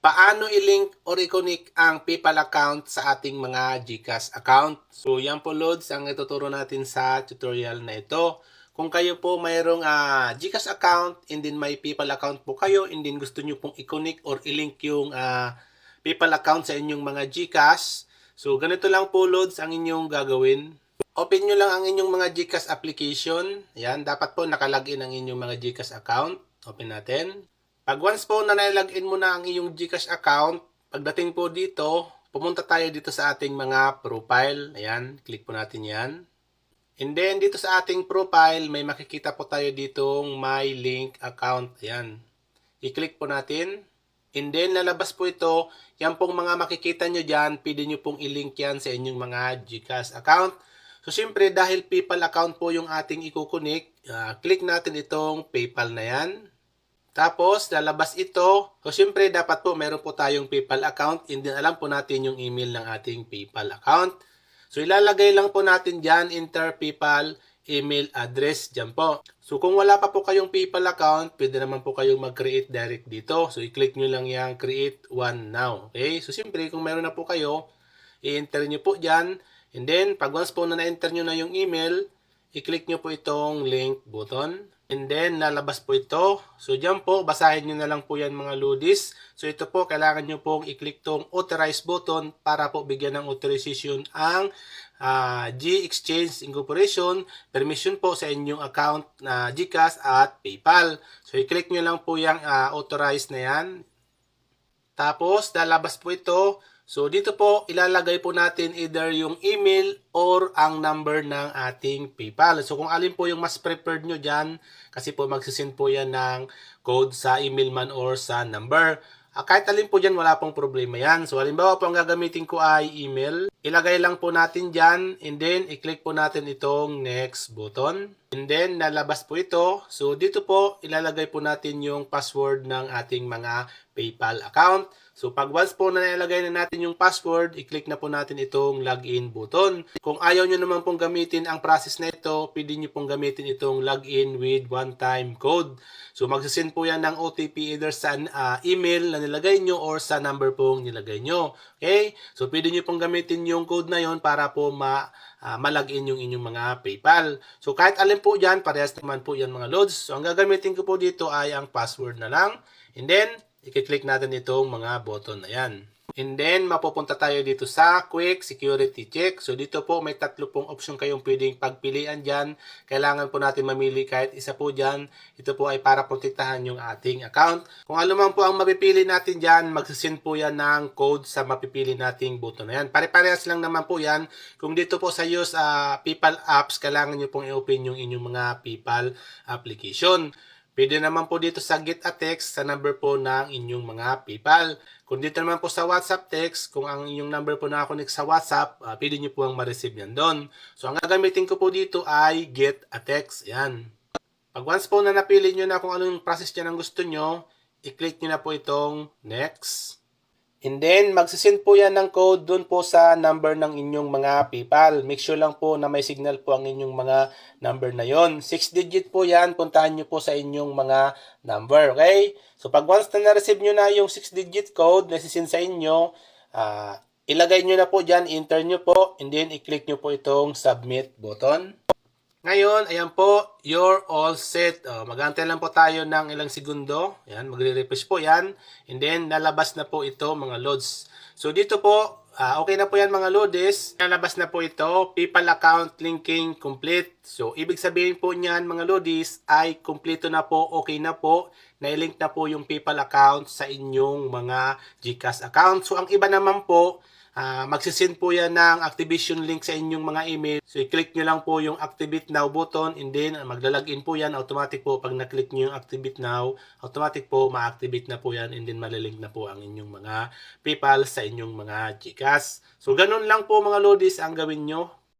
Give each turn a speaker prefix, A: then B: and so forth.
A: paano i-link or i-connect ang PayPal account sa ating mga GCash account. So yan po loads ang ituturo natin sa tutorial na ito. Kung kayo po mayroong ah, GCash account and then may PayPal account po kayo and then gusto nyo pong i-connect or i-link yung ah, PayPal account sa inyong mga GCash. So ganito lang po loads ang inyong gagawin. Open nyo lang ang inyong mga GCash application. Yan, dapat po nakalagin ang inyong mga GCash account. Open natin. Pag once po na nalagin mo na ang iyong GCash account, pagdating po dito, pumunta tayo dito sa ating mga profile. Ayan, click po natin yan. And then dito sa ating profile, may makikita po tayo ditong my link account. Ayan. I-click po natin. And then lalabas po ito, yan pong mga makikita nyo dyan, pwede nyo pong i-link yan sa inyong mga GCash account. So siyempre dahil PayPal account po yung ating ikukunik, ah, click natin itong PayPal na yan. Tapos, lalabas ito. So, syempre, dapat po meron po tayong PayPal account. And then, alam po natin yung email ng ating PayPal account. So, ilalagay lang po natin dyan, enter PayPal email address dyan po. So, kung wala pa po kayong PayPal account, pwede naman po kayong mag-create direct dito. So, i-click nyo lang yung create one now. Okay? So, syempre, kung meron na po kayo, i-enter nyo po dyan. And then, pag once po na na-enter nyo na yung email, i-click nyo po itong link button. And then, lalabas po ito. So, dyan po, basahin nyo na lang po yan mga ludis. So, ito po, kailangan nyo pong i-click tong authorize button para po bigyan ng authorization ang ah, G-Exchange Incorporation, permission po sa inyong account na GCash at PayPal. So, i-click nyo lang po yung ah, authorize na yan. Tapos, lalabas po ito. So, dito po, ilalagay po natin either yung email or ang number ng ating PayPal. So, kung alin po yung mas preferred nyo dyan, kasi po magsisend po yan ng code sa email man or sa number. Ah, kahit alin po dyan, wala pong problema yan. So, halimbawa po, ang gagamitin ko ay email. Ilagay lang po natin dyan, and then, i-click po natin itong next button. And then, lalabas po ito. So, dito po, ilalagay po natin yung password ng ating mga PayPal account. So, pag once po na nilagay na natin yung password, i-click na po natin itong login button. Kung ayaw nyo naman pong gamitin ang process na ito, pwede nyo pong gamitin itong login with one-time code. So, magsasend po yan ng OTP either sa ah, email na nilagay nyo or sa number pong nilagay nyo. Okay? So, pwede nyo pong gamitin yung code na yon para po ma ah, malagin yung inyong mga PayPal. So, kahit alin po dyan, parehas naman po yan mga loads. So, ang gagamitin ko po dito ay ang password na lang. And then, i-click natin itong mga button na yan. And then, mapupunta tayo dito sa Quick Security Check. So, dito po may tatlo pong option kayong pwedeng pagpilian dyan. Kailangan po natin mamili kahit isa po dyan. Ito po ay para protektahan yung ating account. Kung ano man po ang mapipili natin dyan, magsasend po yan ng code sa mapipili nating button na yan. Pare-parehas lang naman po yan. Kung dito po sa use ah, PayPal apps, kailangan nyo pong i-open yung inyong mga PayPal application. Pwede naman po dito sa get a text sa number po ng inyong mga PayPal. Kung dito naman po sa WhatsApp text, kung ang inyong number po na-connect sa WhatsApp, uh, pwede nyo po ang ma-receive yan doon. So, ang gagamitin ko po dito ay get a text. Yan. Pag once po na napili nyo na kung anong process dyan ang gusto nyo, i-click nyo na po itong next. And then, magsisend po yan ng code doon po sa number ng inyong mga PayPal. Make sure lang po na may signal po ang inyong mga number na yon. 6 digit po yan. Puntahan nyo po sa inyong mga number. Okay? So, pag once na na-receive nyo na yung 6 digit code na sisend sa inyo, ah, ilagay nyo na po dyan, enter nyo po, and then i-click nyo po itong submit button. Ngayon, ayan po, you're all set. Oh, magantay lang po tayo ng ilang segundo. Ayan, magre-refresh po yan. And then, lalabas na po ito, mga loads. So, dito po, ah, okay na po yan mga loads. Lalabas na po ito, PayPal account linking complete. So, ibig sabihin po niyan mga loads ay kumpleto na po, okay na po. Nailink na po yung PayPal account sa inyong mga GCash account. So, ang iba naman po, Ah, magsisend po yan ng activation link sa inyong mga email. So, i-click nyo lang po yung activate now button and then maglalagin po yan. Automatic po pag na-click nyo yung activate now, automatic po ma-activate na po yan and then malilink na po ang inyong mga PayPal sa inyong mga GCash. So, ganun lang po mga lodis ang gawin nyo